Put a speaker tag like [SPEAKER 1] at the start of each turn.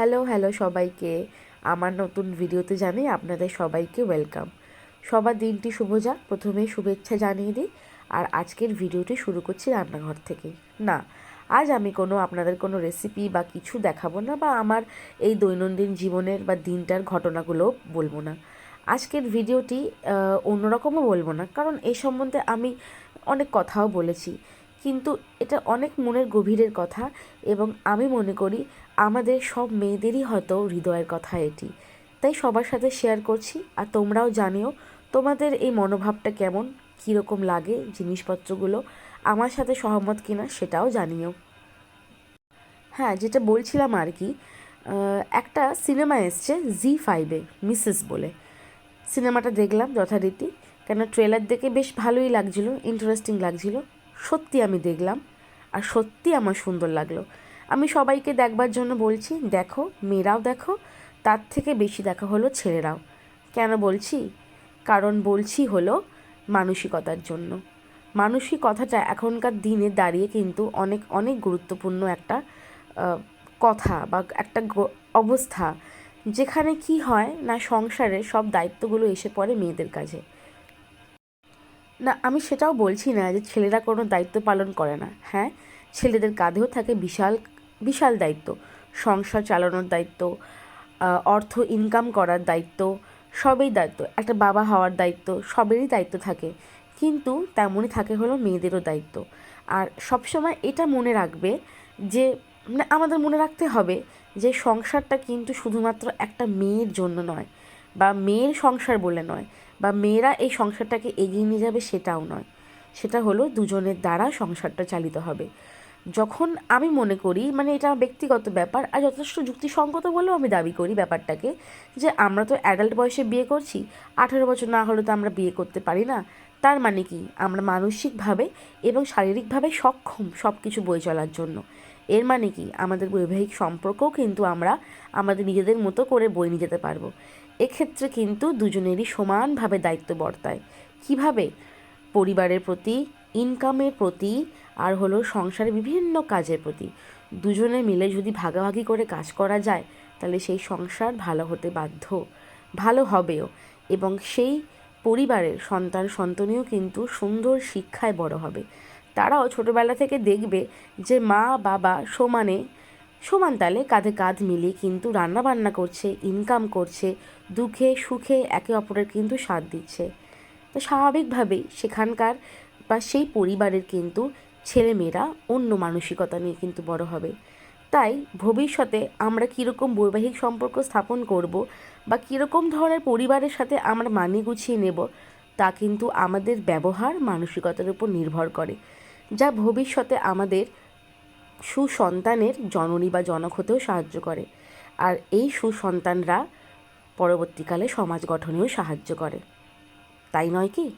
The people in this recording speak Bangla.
[SPEAKER 1] হ্যালো হ্যালো সবাইকে। আমার নতুন ভিডিওতে জানাই আপনাদের সবাইকে ওয়েলকাম। সবার দিনটি শুভ যাক, প্রথমে শুভেচ্ছা জানিয়ে দিই। আর আজকের ভিডিওটি শুরু করছি রান্নাঘর থেকে। না, আজ আমি কোনো, আপনাদের কোনো রেসিপি বা কিছু দেখাবো না বা আমার এই দৈনন্দিন জীবনের বা দিনটার ঘটনাগুলো বলব না। আজকের ভিডিওটি অন্যরকমও বলব না। কারণ এই সম্বন্ধে আমি অনেক কথাও বলেছি। কিন্তু এটা অনেক মনের গভীরের কথা এবং আমি মনে করি আমাদের সব মেয়েদেরই হয়তো হৃদয়ের কথা এটি। তাই সবার সাথে শেয়ার করছি আর তোমরাও জানিও তোমাদের এই মনোভাবটা কেমন, কীরকম লাগে জিনিসপত্রগুলো, আমার সাথে সহমত কিনা সেটাও জানিও। হ্যাঁ যেটা বলছিলাম আর কি একটা সিনেমা এসছে জি ফাইভে মিসেস বলে। সিনেমাটা দেখলাম যথারীতি কেন ট্রেলার দেখে বেশ ভালোই লাগছিল ইন্টারেস্টিং লাগছিল। সত্যি আমি দেখলাম আর সত্যি আমার সুন্দর লাগল। আমি সবাইকে দেখবার জন্য বলছি, দেখো, মেয়েরাও দেখো, তার থেকে বেশি দেখা হলো ছেলেরাও। কেন বলছি? কারণ বলছি হলো মানসিকতার জন্য। মানসিক কথাটা এখনকার দিনে দাঁড়িয়ে কিন্তু অনেক অনেক গুরুত্বপূর্ণ একটা কথা বা একটা অবস্থা। যেখানে কি হয় না সংসারে সব দায়িত্বগুলো এসে পড়ে মেয়েদের কাছে না, আমি সেটাও বলছি না যে ছেলেরা কোনো দায়িত্ব পালন করে না। হ্যাঁ ছেলেদের কাঁধেও থাকে বিশাল বিশাল দায়িত্ব। সংসার চালানোর দায়িত্ব অর্থ ইনকাম করার দায়িত্ব, সবই দায়িত্ব। একটা বাবা হওয়ার দায়িত্ব, সবেরই দায়িত্ব থাকে। কিন্তু তেমনই থাকে হলো মেয়েদেরও দায়িত্ব। আর সবসময় এটা মনে রাখবে যে মানে আমাদের মনে রাখতে হবে যে সংসারটা কিন্তু শুধুমাত্র একটা মেয়ের জন্য নয়। বা মেয়ের সংসার বলে নয়, বা মেয়েরা এই সংসারটাকে এগিয়ে নিয়ে যাবে সেটাও নয়। সেটা হলো দুজনের দ্বারা সংসারটা চালিত হবে। যখন আমি মনে করি মানে এটা ব্যক্তিগত ব্যাপার, আর যথেষ্ট যুক্তিসঙ্গত বলেও আমি দাবি করি ব্যাপারটাকে, যে আমরা তো অ্যাডাল্ট বয়সে বিয়ে করছি, আঠেরো বছর না হলে তো আমরা বিয়ে করতে পারি না। তার মানে কি? আমরা মানসিকভাবে এবং শারীরিকভাবে সক্ষম সব কিছু বয়ে চলার জন্য। এর মানে কি? আমাদের বৈবাহিক সম্পর্কও কিন্তু আমরা আমাদের নিজেদের মতো করে বয়ে নিয়ে যেতে পারব। এক্ষেত্রে কিন্তু দুজনেরই সমানভাবে দায়িত্ব বর্তায়। কীভাবে? পরিবারের প্রতি ইনকামের প্রতি, আর হলো সংসারের বিভিন্ন কাজের প্রতি। দুজনে মিলে যদি ভাগাভাগি করে কাজ করা যায়, তাহলে সেই সংসার ভালো হতে বাধ্য। ভালো হবেও। এবং সেই পরিবারের সন্তান সন্ততিও কিন্তু সুন্দর শিক্ষায় বড় হবে। তারাও ছোটোবেলা থেকে দেখবে যে মা বাবা সমানে সমান তালে কাঁধে কাঁধ মিলিয়ে কিন্তু রান্না বান্না করছে ইনকাম করছে, দুঃখে সুখে একে অপরের কিন্তু সাথ দিচ্ছে। তো স্বাভাবিকভাবেই সেখানকার বা সেই পরিবারের কিন্তু ছেলেমেয়েরা অন্য মানসিকতা নিয়ে কিন্তু বড় হবে। তাই ভবিষ্যতে আমরা কীরকম বৈবাহিক সম্পর্ক স্থাপন করব বা কীরকম ধরনের পরিবারের সাথে আমরা মানিয়ে গুছিয়ে নেব, তা কিন্তু আমাদের ব্যবহার মানসিকতার উপর নির্ভর করে। যা ভবিষ্যতে আমাদের সুসন্তানের জননী বা জনক হতেও সাহায্য করে। আর এই সুসন্তানরা পরবর্তীকালে সমাজ গঠনেও সাহায্য করে। তাই নয় কি?